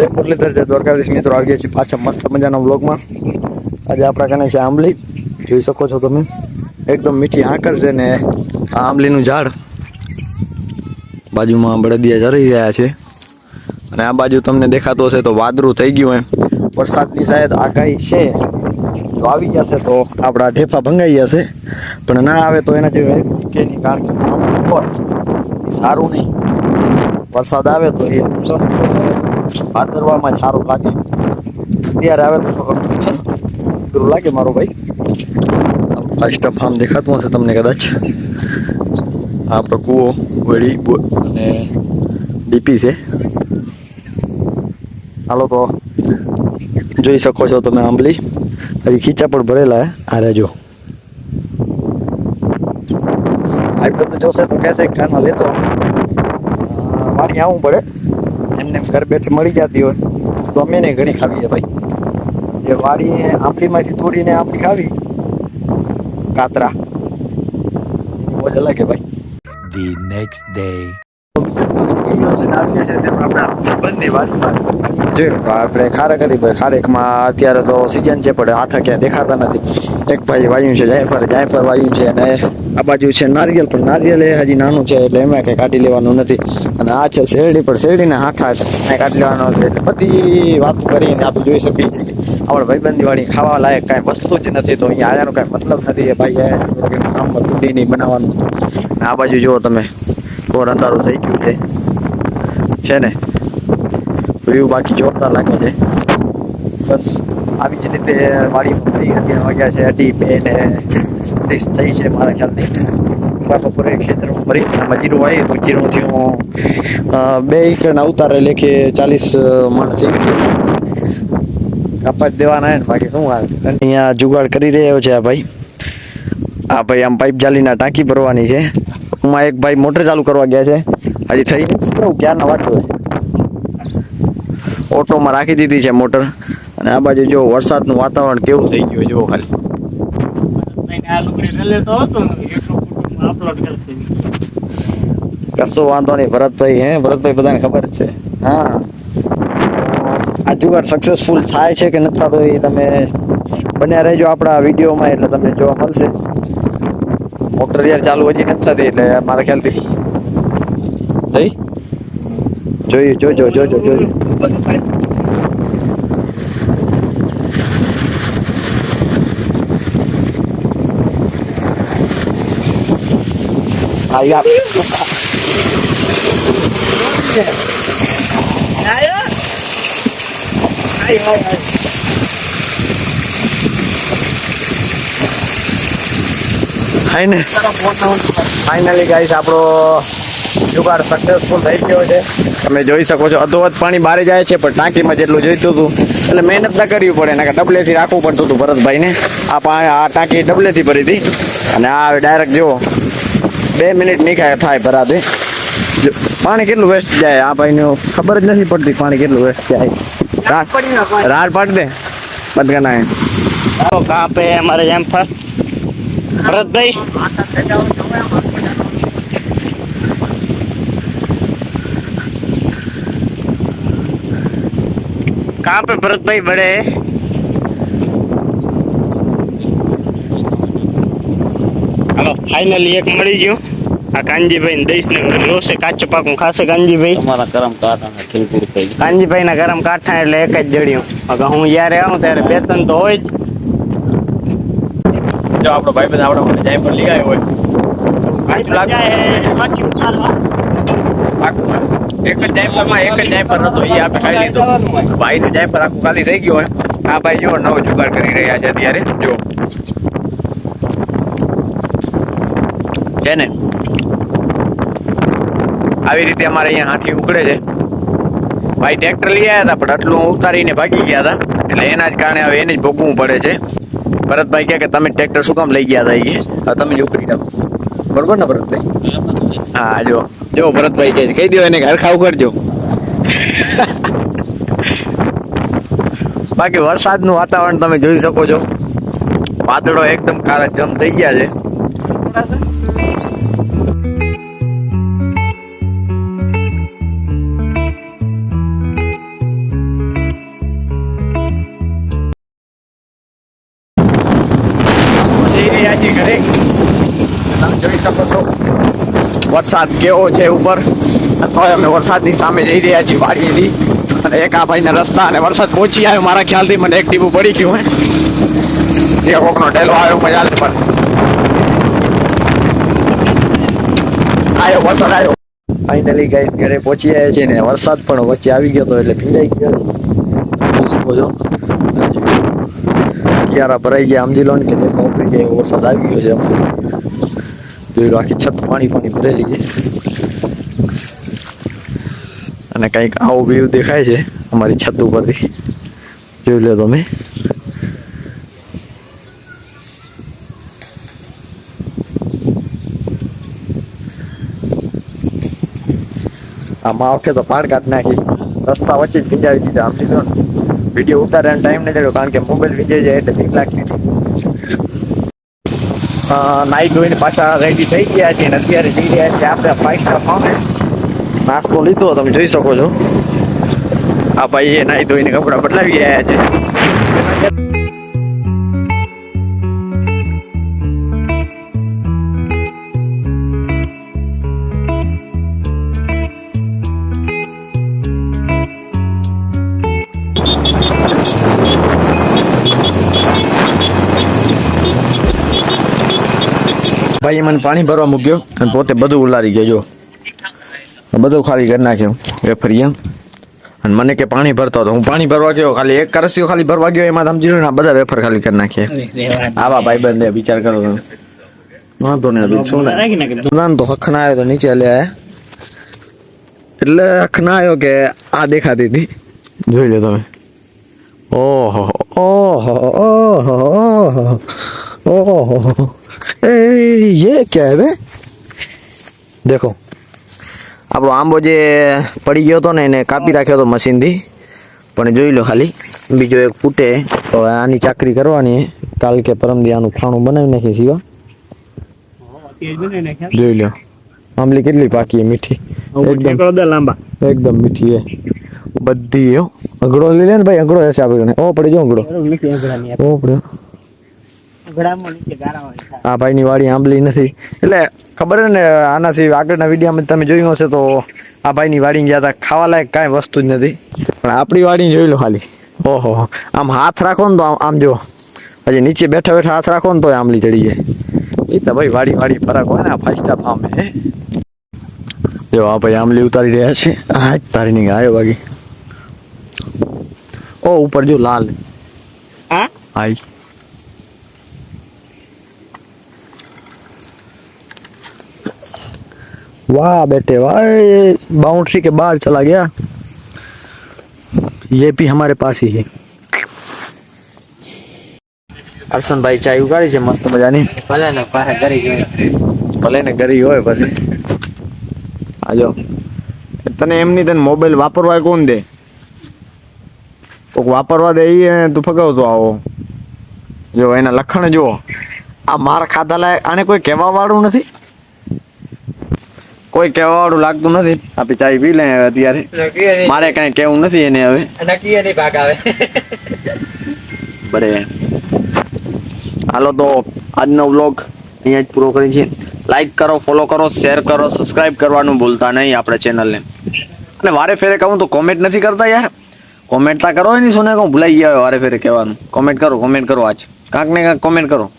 જય મુરલીધર જય દ્વારકાધીશ મિત્રો આવી છીએ પાછા મસ્ત મજાના વ્લોગમાં આજે આપણા કને છે આંબલી. જોઈ શકો છો તમે. એકદમ મીઠી આંકર છે ને આ આંબલીનું ઝાડ. બાજુમાં બળદિયા જરી રહ્યા છે. અને આ બાજુ તમને દેખાતો હશે તો વાદળું થઈ ગયું એમ. વરસાદની શાયદ આગાહી છે. તો આવી જશે તો આપણા ઢેફા ભંગાઈ જશે. પણ ના આવે તો એના જેવું કે કારણ કે સારું નહીં. વરસાદ આવે તો એ ભાદરવામાં સારું લાગે. અત્યારે આવે તો થોડું લાગે મારો ભાઈ. ફર્સ્ટ ફાર્મ દેખાતું હશે તમને કદાચ. આપણો કૂવો વળી બો- અને ડીપી છે. હાલો તો. જોઈ શકો છો તમે આંબલી. હજી ખીચા પણ ભરેલા આ રહેજો આ બધું જોશે તો કહેશે કે કાના લેતો. વાણી આવવું પડે. એમને એમ ઘર બેઠે મળી જતી હોય, તો અમે ને ઘણી ખાવી છે ભાઈ. એ વાડી આંબલીમાંથી તોડીને આંબલી ખાવી. કાતરા. મોજ અલગ ભાઈ. The next day. અત્યારે તો સિઝન છે પણ હાથા દેખાતા નથી. એક ભાઈ વાયુ છે વાયુ છે, અને આ બાજુ છે નારિયેલ, પણ નારિયેલ એ હજી નાનું છે, એટલે એમાં કંઈ કાઢી લેવાનું નથી. અને આ છે શેરડી, પણ શેરડીને હાથા છે, કાંઈ કાઢી લેવાનું નથી. બધી વાતો કરીને આપણે જોઈ શકીએ છીએ આપણે ભાઈબંધી વાળી ખાવા લાયક કાંઈ વસ્તુ જ નથી, તો અહીંયા આવ્યાનો કાંઈ મતલબ નથી ભાઈ કામ નહીં બનાવવાનું. આ બાજુ જુઓ તમે. ઘોર અંધારું થઈ ગયું છે. છે ને? વ્યૂ બાકી જોરદાર લાગે છે. બસ આવી જ રીતે વાડી થઈ અગિયાર વાગ્યા છે. અઢી, બે ને ત્રીસ થઈ છે મારા ખ્યાલથી. ખરા બપોરે ખેતરમાં ફરી આમાં હોય તો જીરું થયું બે એકરના ઉતારે લેખે ચાલીસ મણ થઈ ગયું કપાસ દેવાના ને બાકી શું આવે અહીંયા જુગાડ કરી રહ્યો છે આ ભાઈ. આ ભાઈ આમ પાઇપ જાલીના ટાંકી ભરવાની છે. માં એક ભાઈ મોટર ચાલુ કરવા ગયા છે. હજી થઈ કેવું ક્યારના છે ઓટોમાં રાખી દીધી છે મોટર. અને આ બાજુ જો વરસાદનું વાતાવરણ કેવું થઈ ગયું જો ખાલી. કશો વાંધો નહીં ભરતભાઈ હે ભરતભાઈ બધાને ખબર છે. હા. આ જુગાર સક્સેસફુલ થાય છે કે નથી થતો એ તમે બન્યા રહેજો આપણા વિડીયોમાં એટલે તમને જોવા મળશે. મોટર યાર ચાલુ હજી નથી થતી એટલે મારા ખ્યાલથી થઈ જોયું જોજો જોજો જોજો હા યાર ફાઇનલ ફાઇનલી ગાઈસ આપણો જુગાડ સક્સેસફુલ થઈ ગયો છે. તમે જોઈ શકો છો અધોવધ પાણી બહાર જાય છે પણ ટાંકીમાં જેટલું જોઈતું હતું એટલે મહેનત ના કરવી પડે એના ડબલેથી રાખવું પડતું હતું ભરતભાઈને. આ પાણી આ ટાંકી ડબલેથી ભરી હતી. અને આ ડાયરેક્ટ જુઓ બે મિનિટ નીકળે થાય ભરાતી. જો, પાણી કેટલું વેસ્ટ જાય? આ ભાઈને ખબર જ નથી પડતી પાણી કેટલું વેસ્ટ જાય. રાડ રાડ પાડી દે. બદગાના કાપે અમારે એમ है रद्दई कहाँ पे भरत भाई बड़े हेलो फाइनली एक मड़ी गयो। आ कांजी भाई देश ने रोज से काचो पाकू खास कांजी भाई हमारा करम काटा ना खिलपुर कांजी भाई ना करम काटा है एक जड़ियो। अगर हूँ यार आऊँ तेरे वेतन तो, तो होई જો આપણો ભાઈ બધા આપણા જાય પર લઈ આવ્યો હોય. એક જ જાયફળમાં એક જ જાયફળ હતો. એ આપણે ખાઈ લીધું. ભાઈનું આખું ખાલી થઈ ગયું હોય. આ ભાઈ જો નવો જુગાડ કરી રહ્યા છે અત્યારે. જો. છે ને આવી રીતે અમારે અહીંયા હાથી ઉકળે છે. ભાઈ ટ્રેક્ટર લઈ આવ્યા હતા પણ આટલું ઉતારીને ભાગી ગયા હતા. એટલે એના જ કારણે હવે એને જ ભોગવવું પડે છે. ભરતભાઈ કહે કે તમે ટ્રેક્ટર શું કામ લઈ ગયા હતા એ હવે તમે જ નાખો. બરોબર ને ભરતભાઈ? હા, જો. જો, ભરતભાઈ કહે કહી દો એને ઘર ખાવ કરજો બાકી વરસાદનું વાતાવરણ તમે જોઈ શકો છો. વાદળો એકદમ કાળા જમ થઈ ગયા છે. તમે જોઈ શકો છો. વરસાદ કેવો છે ઉપર. અથવા અમે વરસાદની સામે જઈ રહ્યા છીએ વાડીએથી. અને એક આ ભાઈને રસ્તા અને વરસાદ પહોંચી આવ્યો મારા ખ્યાલથી. મને એક ટીપું પડી ગયું, હે. જે કોકનો ટેલો આવ્યો મજા પણ. આવ્યો, વરસાદ આવ્યો. ફાઇનલી ગાઈસ ઘરે પહોંચી આવ્યા છે ને વરસાદ પણ વચ્ચે આવી ગયો તો એટલે ભીંજાઈ ગયો. શકો છો ક્યારા ભરાઈ ગયા. સમજી લો ને કે દેખો ઉપડી ગયા વરસાદ આવી ગયો છે જોઈ લો, આખી છત પાણી પાણી ભરેલી છે. અને કંઈક આવો વ્યૂ દેખાય છે અમારી છત ઉપરથી. જોઈ લો તમે. આમાં વખતે તો પાડ કાઢ નાખી. રસ્તા વચ્ચે જ ભીંજાવી દીધા, આમ લીધો વીડિયો ઉતારવાનો ટાઈમ નથી રહ્યો કારણ કે મોબાઈલ વિજય જાય એટલે બીક લાગતી નાઈ ધોઈને પાછા રેડી થઈ ગયા છે અને અત્યારે જઈ રહ્યા છે આપણે ફાઈવ સ્ટાર ફામે નાસ્તો લીધો, તમે જોઈ શકો છો. આ ભાઈ એ નાઈ ધોઈને કપડાં બદલાવી રહ્યા છે. ભાઈએ મને પાણી ભરવા મૂક્યો અને પોતે બધું ઉલારી ગયો બધું ખાલી કરી નાખ્યું. વેફરિયા અને મને કે પાણી ભરતો હતો. હું પાણી ભરવા ગયો, ખાલી એક કરસીઓ ખાલી ભરવા ગયો, એમાં સમજી લો ને બધા વેફર ખાલી કરી નાખ્યા આવા ભાઈ બંધ વિચાર કરો વાંધો નહીં અભી શું ના? તો હખના આવ્યો તો નીચે લે એટલે હખના આવ્યો કે આ દેખાતી હતી. જોઈ લો તમે. ઓહો ઓહો ઓહો ઓહો ઓહો. ये क्या है बे देखो આપણો આંબો જે પડી ગયો હતો ને એને કાપી રાખ્યો હતો મશીનથી પણ જોઈ લો ખાલી બીજો એક ફૂટે તો હવે આની ચાકરી કરવાની કાલ કે પરમદી આનું થાણું બનાવી નાખી સીવા જોઈ લો આંબલી કેટલી પાકી છે મીઠી એકદમ લાંબા એકદમ મીઠી છે બધી હો અગડો લઈ લે ને ભાઈ અગડો હશે આપણે ઓ પડી જો અગડો ઓ પડ્યો આ ભાઈની વાડી આંબલી નથી. એટલે ખબર હે ને આનાથી આગળના વિડીયોમાં તમે જોયું હશે તો આ ભાઈની વાડી ગયા હતા. ખાવા લાયક કાંઈ વસ્તુ જ નથી. પણ આપણી વાડી જોઈ લો ખાલી. ઓહો આમ હાથ રાખો ને તો આમ જો હજી નીચે બેઠા બેઠા હાથ રાખો ને તો આંબલી ચડી જાય. એ તો ભાઈ વાડી વાડી ફરક હોય ને આ ફાસ્ટા ફામે જો આ ભાઈ આંબલી ઉતારી રહ્યા છે. હા જ તારી ની આવ્યો બાકી ઓ ઉપર જો લાલ. હા? आई वाह बेटे वाह ये बाउंड्री के बाहर चला गया ये भी हमारे पास ही है અર્શન ભાઈ ચાય ઉગાડી છે મસ્ત મજાની ભલે ને પાસે કરી જોઈએ ભલે ને ગરી હોય પછી આજો તને એમની તને મોબાઈલ વાપરવા કોણ દે કોક વાપરવા દે ઈ એને તું ફગાવતો આવો જો એના લખણ જુઓ આ માર ખાધા લાયક આને કોઈ કહેવા વાળું નથી કોઈ કહેવા વાળું લાગતું નથી. આપી ચાય પી લે અત્યારે. મારે કઈ કેવું નથી એને હવે. નક્કી એની ભાગ આવે. બરે. હાલો તો આજનો વ્લોગ અહીંયા જ પૂરો કરી છે લાઈક કરો ફોલો કરો શેર કરો સબસ્ક્રાઇબ કરવાનું ભૂલતા નહીં આપણે ચેનલને અને વારે ફેરે કહું તો કોમેન્ટ નથી કરતા યાર. કોમેન્ટ તા કરો એની સુને કહું ભૂલાઈ ગયા વારે ફેરે કહેવાનું. કોમેન્ટ કરો કોમેન્ટ કરો આજ. કાંક ને કાંક કોમેન્ટ કરો.